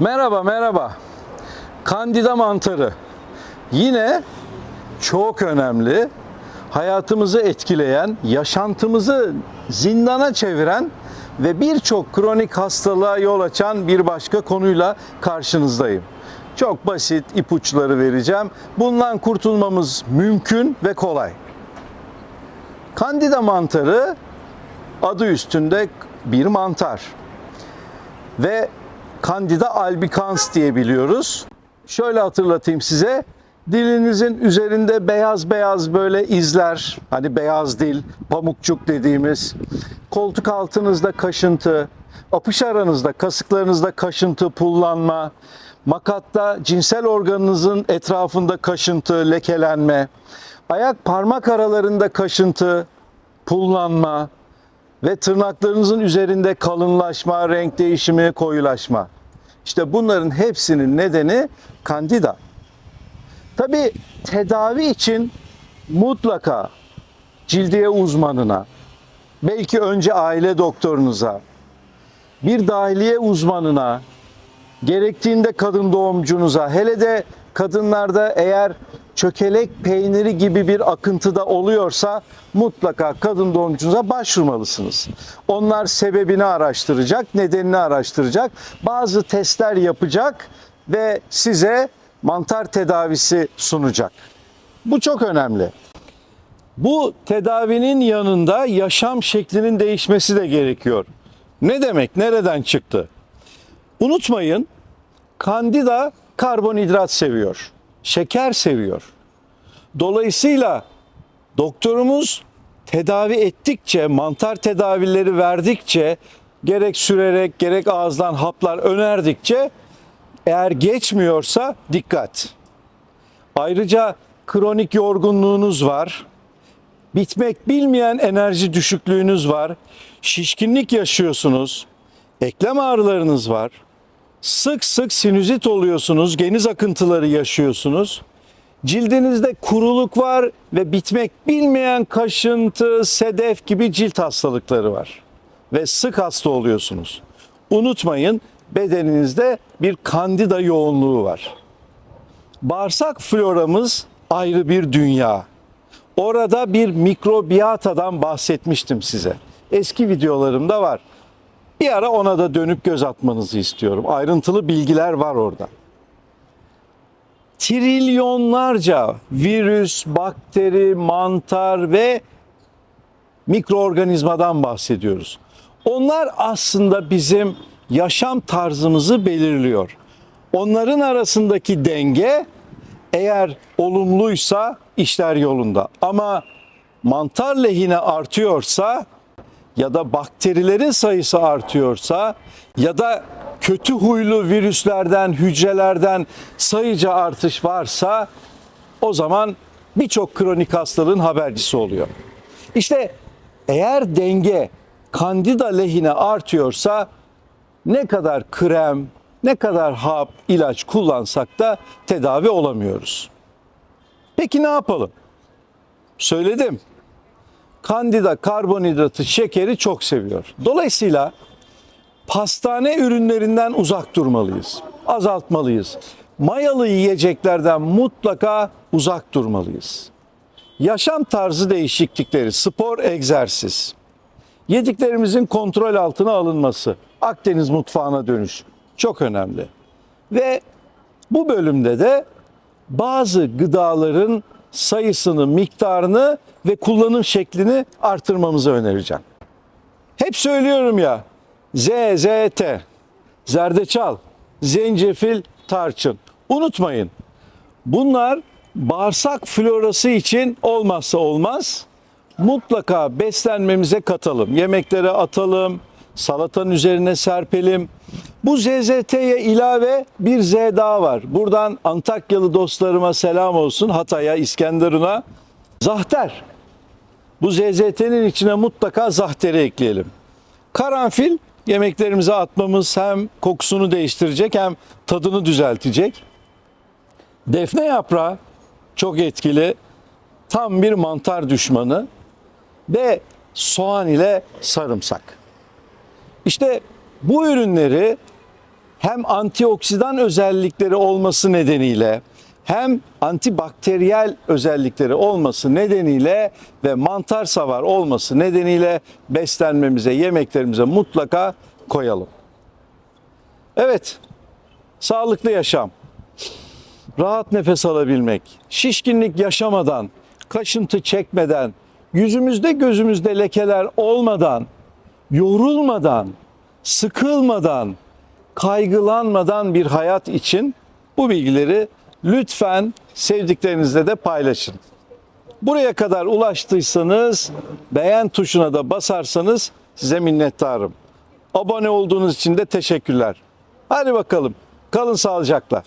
Merhaba merhaba. Kandida mantarı. Yine çok önemli, hayatımızı etkileyen, yaşantımızı zindana çeviren ve birçok kronik hastalığa yol açan bir başka konuyla karşınızdayım. Çok basit ipuçları vereceğim. Bundan kurtulmamız mümkün ve kolay. Kandida mantarı adı üstünde bir mantar ve Candida albicans diye biliyoruz. Şöyle hatırlatayım size. Dilinizin üzerinde beyaz beyaz böyle izler, hani beyaz dil, pamukçuk dediğimiz, koltuk altınızda kaşıntı, apış aranızda, kasıklarınızda kaşıntı, pullanma, makatta cinsel organınızın etrafında kaşıntı, lekelenme, ayak parmak aralarında kaşıntı, pullanma, ve tırnaklarınızın üzerinde kalınlaşma, renk değişimi, koyulaşma. İşte bunların hepsinin nedeni kandida. Tabi tedavi için mutlaka cildiye uzmanına, belki önce aile doktorunuza, bir dahiliye uzmanına, gerektiğinde kadın doğumcunuza, hele de kadınlarda eğer çökelek peyniri gibi bir akıntıda oluyorsa mutlaka kadın doğumcunuza başvurmalısınız. Onlar sebebini araştıracak, nedenini araştıracak, bazı testler yapacak ve size mantar tedavisi sunacak. Bu çok önemli. Bu tedavinin yanında yaşam şeklinin değişmesi de gerekiyor. Ne demek? Nereden çıktı? Unutmayın, kandida karbonhidrat seviyor. Şeker seviyor. Dolayısıyla doktorumuz tedavi ettikçe, mantar tedavileri verdikçe, gerek sürerek gerek ağızdan haplar önerdikçe eğer geçmiyorsa dikkat. Ayrıca kronik yorgunluğunuz var. Bitmek bilmeyen enerji düşüklüğünüz var. Şişkinlik yaşıyorsunuz. Eklem ağrılarınız var. Sık sık sinüzit oluyorsunuz, geniz akıntıları yaşıyorsunuz. Cildinizde kuruluk var ve bitmek bilmeyen kaşıntı, sedef gibi cilt hastalıkları var. Ve sık hasta oluyorsunuz. Unutmayın bedeninizde bir kandida yoğunluğu var. Bağırsak floramız ayrı bir dünya. Orada bir mikrobiyatadan bahsetmiştim size. Eski videolarımda var. Bir ara ona da dönüp göz atmanızı istiyorum. Ayrıntılı bilgiler var orada. Trilyonlarca virüs, bakteri, mantar ve mikroorganizmadan bahsediyoruz. Onlar aslında bizim yaşam tarzımızı belirliyor. Onların arasındaki denge eğer olumluysa işler yolunda. Ama mantar lehine artıyorsa ya da bakterilerin sayısı artıyorsa ya da kötü huylu virüslerden, hücrelerden sayıca artış varsa o zaman birçok kronik hastalığın habercisi oluyor. İşte eğer denge kandida lehine artıyorsa ne kadar krem, ne kadar hap, ilaç kullansak da tedavi olamıyoruz. Peki ne yapalım? Söyledim. Kandida karbonhidratı, şekeri çok seviyor. Dolayısıyla pastane ürünlerinden uzak durmalıyız. Azaltmalıyız. Mayalı yiyeceklerden mutlaka uzak durmalıyız. Yaşam tarzı değişiklikleri, spor, egzersiz. Yediklerimizin kontrol altına alınması, Akdeniz mutfağına dönüş çok önemli. Ve bu bölümde de bazı gıdaların sayısını, miktarını ve kullanım şeklini artırmamızı önereceğim. Hep söylüyorum ya, ZZT, zerdeçal, zencefil, tarçın. Unutmayın, bunlar bağırsak florası için olmazsa olmaz. Mutlaka beslenmemize katalım. Yemeklere atalım, salatanın üzerine serpelim. Bu ZZT'ye ilave bir Z daha var. Buradan Antakyalı dostlarıma selam olsun. Hatay'a, İskenderun'a. Zahter. Bu ZZT'nin içine mutlaka zahteri ekleyelim. Karanfil yemeklerimize atmamız hem kokusunu değiştirecek hem tadını düzeltecek. Defne yaprağı çok etkili. Tam bir mantar düşmanı. Ve soğan ile sarımsak. İşte bu ürünleri hem antioksidan özellikleri olması nedeniyle hem antibakteriyel özellikleri olması nedeniyle ve mantar savar olması nedeniyle beslenmemize, yemeklerimize mutlaka koyalım. Evet, sağlıklı yaşam, rahat nefes alabilmek, şişkinlik yaşamadan, kaşıntı çekmeden, yüzümüzde gözümüzde lekeler olmadan, yorulmadan, sıkılmadan, kaygılanmadan bir hayat için bu bilgileri lütfen sevdiklerinizle de paylaşın. Buraya kadar ulaştıysanız beğen tuşuna da basarsanız size minnettarım. Abone olduğunuz için de teşekkürler. Hadi bakalım. Kalın sağlıcakla.